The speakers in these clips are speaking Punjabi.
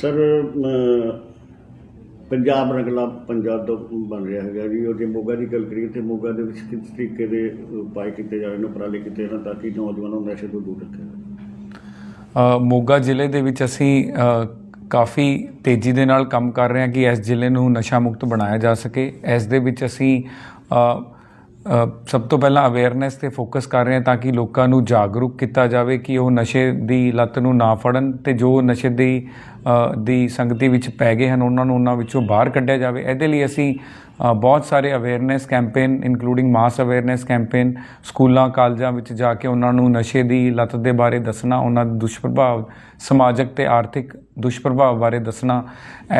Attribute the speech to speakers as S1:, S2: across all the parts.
S1: ਸਰ ਪੰਜਾਬ ਰੰਗਲਾ ਪੰਜਾਬ ਤੋਂ ਬਣ ਰਿਹਾ ਹੈਗਾ ਜੀ। ਉਹ ਜੇ ਮੋਗਾ ਦੀ ਗੱਲ ਕਰੀਏ ਤੇ ਮੋਗਾ ਦੇ ਵਿੱਚ ਕਿਸ ਤਰੀਕੇ ਦੇ ਉਪਾਅ ਕੀਤੇ ਜਾ ਰਹੇ ਨੇ ਉਪਰਾਲੇ ਕੀਤੇ ਜਾਣ ਤਾਂ ਕਿ ਨੌਜਵਾਨਾਂ ਨੂੰ ਨਸ਼ੇ ਤੋਂ ਦੂਰ ਰੱਖਿਆ
S2: ਮੋਗਾ ਜ਼ਿਲ੍ਹੇ ਦੇ ਵਿੱਚ ਅਸੀਂ ਕਾਫੀ ਤੇਜ਼ੀ ਦੇ ਨਾਲ ਕੰਮ ਕਰ ਰਹੇ ਹਾਂ ਕਿ ਇਸ ਜ਼ਿਲ੍ਹੇ ਨੂੰ ਨਸ਼ਾ ਮੁਕਤ ਬਣਾਇਆ ਜਾ ਸਕੇ। ਇਸ ਦੇ ਵਿੱਚ ਅਸੀਂ ਸਭ ਤੋਂ ਪਹਿਲਾਂ ਅਵੇਅਰਨੈਸ ਤੇ ਫੋਕਸ ਕਰ ਰਹੇ ਹਾਂ ਤਾਂ ਕਿ ਲੋਕਾਂ ਨੂੰ ਜਾਗਰੂਕ ਕੀਤਾ ਜਾਵੇ ਕਿ ਉਹ ਨਸ਼ੇ ਦੀ ਲਤ ਨੂੰ ਨਾ ਫੜਨ ਤੇ ਜੋ ਨਸ਼ੇ ਦੀ ਦੀ ਸੰਗਤੀ ਵਿੱਚ ਪੈ ਗਏ ਹਨ, ਉਹਨਾਂ ਨੂੰ ਉਹਨਾਂ ਵਿੱਚੋਂ ਬਾਹਰ ਕੱਢਿਆ ਜਾਵੇ। ਇਹਦੇ ਲਈ ਅਸੀਂ ਬਹੁਤ ਸਾਰੇ awareness campaign including mass awareness campaign ਸਕੂਲਾਂ, ਕਾਲਜਾਂ ਵਿੱਚ ਜਾ ਕੇ ਉਹਨਾਂ ਨੂੰ ਨਸ਼ੇ ਦੀ ਲਤ ਦੇ ਬਾਰੇ ਦੱਸਣਾ, ਉਹਨਾਂ ਦੇ ਦੁਸ਼ਪ੍ਰਭਾਵ, ਸਮਾਜਿਕ ਤੇ ਆਰਥਿਕ ਦੁਸ਼ਪ੍ਰਭਾਵ ਬਾਰੇ ਦੱਸਣਾ।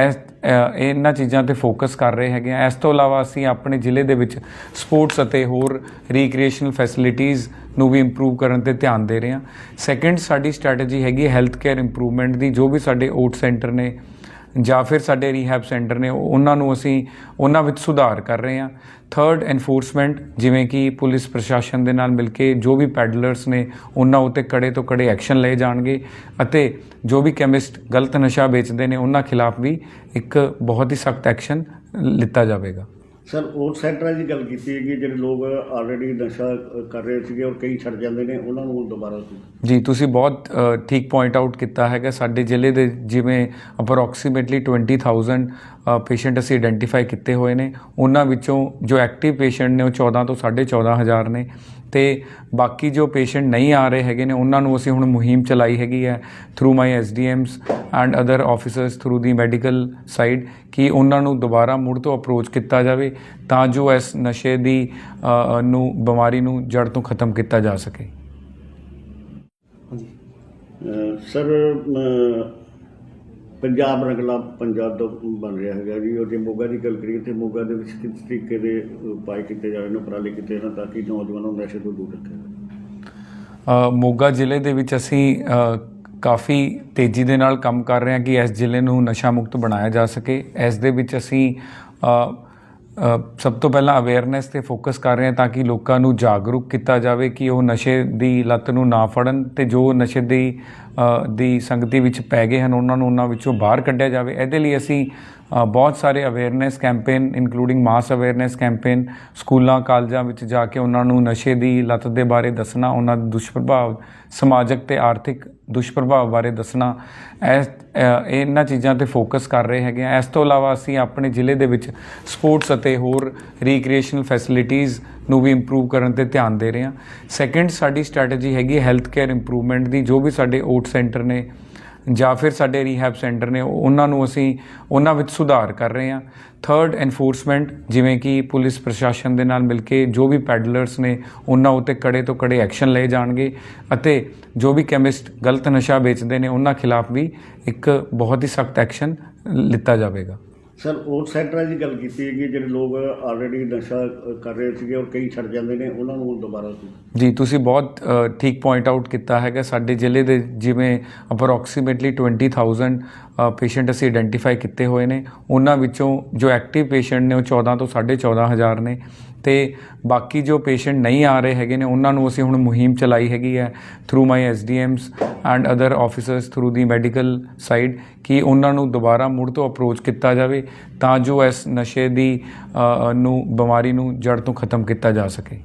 S2: ਇਸ ਅ, ਇਹਨਾਂ ਚੀਜ਼ਾਂ ਤੇ ਫੋਕਸ ਕਰ ਰਹੇ ਹੈਗੇ ਆ। ਇਸ ਤੋਂ ਇਲਾਵਾ ਅਸੀਂ ਆਪਣੇ ਜ਼ਿਲ੍ਹੇ ਦੇ ਵਿੱਚ ਸਪੋਰਟਸ ਅਤੇ ਹੋਰ ਰੀਕ੍ਰੀਏਸ਼ਨਲ ਫੈਸਿਲਿਟੀਆਂ ਨੂੰ ਵੀ ਇੰਪਰੂਵ ਕਰਨ ਤੇ ਧਿਆਨ ਦੇ ਰਹੇ ਹਾਂ। ਸੈਕੰਡ ਸਾਡੀ ਸਟ੍ਰੈਟਜੀ ਹੈਗੀ ਹੈਲਥ ਕੇਅਰ ਇੰਪਰੂਵਮੈਂਟ ਦੀ ਜੋ ਵੀ ਸਾਡੇ ਓਟ ਸੈਂਟਰ ਨੇ ਜਾਂ ਫਿਰ ਸਾਡੇ ਰੀਹੈਬ ਸੈਂਟਰ ਨੇ ਉਹਨਾਂ ਨੂੰ ਅਸੀਂ ਉਹਨਾਂ ਵਿੱਚ ਸੁਧਾਰ ਕਰ ਰਹੇ ਹਾਂ। ਥਰਡ ਐਨਫੋਰਸਮੈਂਟ ਜਿਵੇਂ ਕਿ ਪੁਲਿਸ ਪ੍ਰਸ਼ਾਸਨ ਦੇ ਨਾਲ ਮਿਲ ਕੇ ਜੋ ਵੀ ਪੈਡਲਰਸ ਨੇ, ਉਹਨਾਂ ਉਤੇ ਕੜੇ ਤੋਂ ਕੜੇ ਐਕਸ਼ਨ ਲਏ ਜਾਣਗੇ ਅਤੇ ਜੋ ਵੀ ਕੈਮਿਸਟ ਗਲਤ ਨਸ਼ਾ ਵੇਚਦੇ ਨੇ, ਉਹਨਾਂ ਖਿਲਾਫ ਵੀ ਇੱਕ ਬਹੁਤ ਹੀ ਸਖਤ ਐਕਸ਼ਨ ਲਿੱਤਾ ਜਾਵੇਗਾ।
S1: ਸਰ, ਉਹ ਸੈਂਟਰਾਂ ਦੀ ਗੱਲ ਕੀਤੀ ਹੈ ਕਿ ਜਿਹੜੇ ਲੋਕ ਆਲਰੇਡੀ ਨਸ਼ਾ ਕਰ ਰਹੇ ਸੀਗੇ ਔਰ ਕਈ ਛੱਡ ਜਾਂਦੇ ਨੇ, ਉਹਨਾਂ ਨੂੰ ਦੁਬਾਰਾ
S2: ਜੀ, ਤੁਸੀਂ ਬਹੁਤ ਠੀਕ ਪੁਆਇੰਟ ਆਊਟ ਕੀਤਾ ਹੈਗਾ। ਸਾਡੇ ਜ਼ਿਲ੍ਹੇ ਦੇ ਜਿਵੇਂ ਅਪਰੋਕਸੀਮੇਟਲੀ 20000 ਪੇਸ਼ੈਂਟ ਅਸੀਂ ਆਇਡੈਂਟੀਫਾਈ ਕੀਤੇ ਹੋਏ ਨੇ। ਉਹਨਾਂ ਵਿੱਚੋਂ ਜੋ ਐਕਟਿਵ ਪੇਸ਼ੈਂਟ ਨੇ ਉਹ 14 ਤੋਂ 14500 ਨੇ। ਤੇ ਬਾਕੀ ਜੋ ਪੇਸ਼ੈਂਟ ਨਹੀਂ ਆ ਰਹੇ ਹੈਗੇ ਨੇ, ਉਹਨਾਂ ਨੂੰ ਅਸੀਂ ਹੁਣ ਮੁਹਿੰਮ ਚਲਾਈ ਹੈਗੀ ਹੈ through my SDMs and other officers through the medical side ਕਿ ਉਹਨਾਂ ਨੂੰ ਦੁਬਾਰਾ ਮੁੜ ਤੋਂ ਅਪਰੋਚ ਕੀਤਾ ਜਾਵੇ ਤਾਂ ਜੋ ਇਸ ਨਸ਼ੇ ਦੀ ਨੂੰ, ਬਿਮਾਰੀ ਨੂੰ ਜੜ ਤੋਂ ਖਤਮ ਕੀਤਾ ਜਾ ਸਕੇ।
S3: ਹਾਂਜੀ।
S1: ਸਰ ਪੰਜਾਬ ਰੰਗਲਾ ਪੰਜਾਬ ਤੋਂ ਬਣ ਰਿਹਾ ਹੈਗਾ ਜੀ, ਉਹ ਜੇ ਮੋਗਾ ਦੀ ਗੱਲ ਕਰੀਏ ਤੇ ਮੋਗਾ ਦੇ ਵਿੱਚ ਕਿਸ ਤਰੀਕੇ ਦੇ ਉਪਾਅ ਕੀਤੇ ਜਾ ਰਹੇ ਨੇ, ਉਪਰਾਲੇ ਕੀਤੇ ਜਾਣ ਤਾਂ ਕਿ ਨੌਜਵਾਨਾਂ ਨੂੰ ਨਸ਼ੇ ਤੋਂ ਦੂਰ ਰੱਖਿਆ ਜਾਵੇ।
S2: ਮੋਗਾ ਜ਼ਿਲ੍ਹੇ ਦੇ ਵਿੱਚ ਅਸੀਂ ਕਾਫੀ ਤੇਜ਼ੀ ਦੇ ਨਾਲ ਕੰਮ ਕਰ ਰਹੇ ਹਾਂ ਕਿ ਇਸ ਜ਼ਿਲ੍ਹੇ ਨੂੰ ਨਸ਼ਾ ਮੁਕਤ ਬਣਾਇਆ ਜਾ ਸਕੇ। ਇਸ ਦੇ ਵਿੱਚ ਅਸੀਂ ਸਭ ਤੋਂ ਪਹਿਲਾਂ ਅਵੇਅਰਨੈਸ ਤੇ ਫੋਕਸ ਕਰ ਰਹੇ ਹਾਂ ਤਾਂ ਕਿ ਲੋਕਾਂ ਨੂੰ ਜਾਗਰੂਕ ਕੀਤਾ ਜਾਵੇ ਕਿ ਉਹ ਨਸ਼ੇ ਦੀ ਲਤ ਨੂੰ ਨਾ ਫੜਨ ਤੇ ਜੋ ਨਸ਼ੇ ਦੀ ਦੀ ਸੰਗਤੀ ਵਿੱਚ ਪੈ ਗਏ ਹਨ, ਉਹਨਾਂ ਨੂੰ ਉਹਨਾਂ ਵਿੱਚੋਂ ਬਾਹਰ ਕੱਢਿਆ ਜਾਵੇ। ਇਹਦੇ ਲਈ ਅਸੀਂ ਬਹੁਤ ਸਾਰੇ awareness campaign including mass awareness campaign ਸਕੂਲਾਂ ਕਾਲਜਾਂ ਵਿੱਚ ਜਾ ਕੇ ਉਹਨਾਂ ਨੂੰ ਨਸ਼ੇ ਦੀ ਲਤ ਦੇ ਬਾਰੇ ਦੱਸਣਾ ਉਹਨਾਂ ਦੇ ਦੁਸ਼ਪ੍ਰਭਾਵ ਸਮਾਜਿਕ ਤੇ ਆਰਥਿਕ ਦੁਸ਼ਪ੍ਰਭਾਵ ਬਾਰੇ ਦੱਸਣਾ ਇਸ ਅ, ਇਹਨਾਂ ਚੀਜ਼ਾਂ ਤੇ ਫੋਕਸ ਕਰ ਰਹੇ ਹੈਗੇ ਆ। ਇਸ ਤੋਂ ਇਲਾਵਾ ਅਸੀਂ ਆਪਣੇ ਜ਼ਿਲ੍ਹੇ ਦੇ ਵਿੱਚ ਸਪੋਰਟਸ ਅਤੇ ਹੋਰ ਰੀਕ੍ਰੀਏਸ਼ਨਲ ਫੈਸਿਲਿਟੀਆਂ ਨੂੰ ਵੀ ਇੰਪਰੂਵ ਕਰਨ ਤੇ ਧਿਆਨ ਦੇ ਰਹੇ ਹਾਂ। ਸੈਕੰਡ ਸਾਡੀ ਸਟ੍ਰੈਟਜੀ ਹੈਗੀ ਹੈਲਥ ਕੇਅਰ ਇੰਪਰੂਵਮੈਂਟ ਦੀ ਜੋ ਵੀ ਸਾਡੇ ਓਟ ਸੈਂਟਰ ਨੇ ਜਾਂ ਫਿਰ ਸਾਡੇ ਰੀਹੈਬ ਸੈਂਟਰ ਨੇ, ਉਹਨਾਂ ਨੂੰ ਅਸੀਂ ਉਹਨਾਂ ਵਿੱਚ ਸੁਧਾਰ ਕਰ ਰਹੇ ਹਾਂ। ਥਰਡ ਐਨਫੋਰਸਮੈਂਟ ਜਿਵੇਂ ਕਿ ਪੁਲਿਸ ਪ੍ਰਸ਼ਾਸਨ ਦੇ ਨਾਲ ਮਿਲ ਕੇ ਜੋ ਵੀ ਪੈਡਲਰਸ ਨੇ, ਉਹਨਾਂ ਉਤੇ ਕੜੇ ਤੋਂ ਕੜੇ ਐਕਸ਼ਨ ਲਏ ਜਾਣਗੇ ਅਤੇ ਜੋ ਵੀ ਕੈਮਿਸਟ ਗਲਤ ਨਸ਼ਾ ਵੇਚਦੇ ਨੇ, ਉਹਨਾਂ ਖਿਲਾਫ ਵੀ ਇੱਕ ਬਹੁਤ ਹੀ ਸਖਤ ਐਕਸ਼ਨ ਲਿੱਤਾ ਜਾਵੇਗਾ।
S1: ਸਰ, ਉਹ ਸੈਂਟਰਾਂ ਦੀ ਗੱਲ ਕੀਤੀ ਹੈਗੀ ਜਿਹੜੇ ਲੋਕ ਆਲਰੇਡੀ ਨਸ਼ਾ ਕਰ ਰਹੇ ਸੀਗੇ ਔਰ ਕਈ ਛੱਡ ਜਾਂਦੇ ਨੇ, ਉਹਨਾਂ ਨੂੰ ਦੁਬਾਰਾ
S2: ਜੀ, ਤੁਸੀਂ ਬਹੁਤ ਠੀਕ ਪੁਆਇੰਟ ਆਊਟ ਕੀਤਾ ਹੈਗਾ। ਸਾਡੇ ਜ਼ਿਲ੍ਹੇ ਦੇ ਜਿਵੇਂ ਅਪਰੋਕਸੀਮੇਟਲੀ 20000 ਪੇਸ਼ੈਂਟ ਅਸੀਂ ਆਇਡੈਂਟੀਫਾਈ ਕੀਤੇ ਹੋਏ ਨੇ। ਉਹਨਾਂ ਵਿੱਚੋਂ ਜੋ ਐਕਟਿਵ ਪੇਸ਼ੈਂਟ ਨੇ ਉਹ 14 ਤੋਂ 14500 ਨੇ। ਤੇ ਬਾਕੀ ਜੋ ਪੇਸ਼ੈਂਟ ਨਹੀਂ ਆ ਰਹੇ ਹੈਗੇ ਨੇ, ਉਹਨਾਂ ਨੂੰ ਅਸੀਂ ਹੁਣ ਮੁਹਿੰਮ ਚਲਾਈ ਹੈਗੀ ਹੈ through my SDMs and other officers through the medical side ਕਿ ਉਹਨਾਂ ਨੂੰ ਦੁਬਾਰਾ ਮੁੜ ਤੋਂ ਅਪਰੋਚ ਕੀਤਾ ਜਾਵੇ ਤਾਂ ਜੋ ਇਸ ਨਸ਼ੇ ਦੀ ਨੂੰ, ਬਿਮਾਰੀ ਨੂੰ ਜੜ ਤੋਂ ਖਤਮ ਕੀਤਾ ਜਾ ਸਕੇ।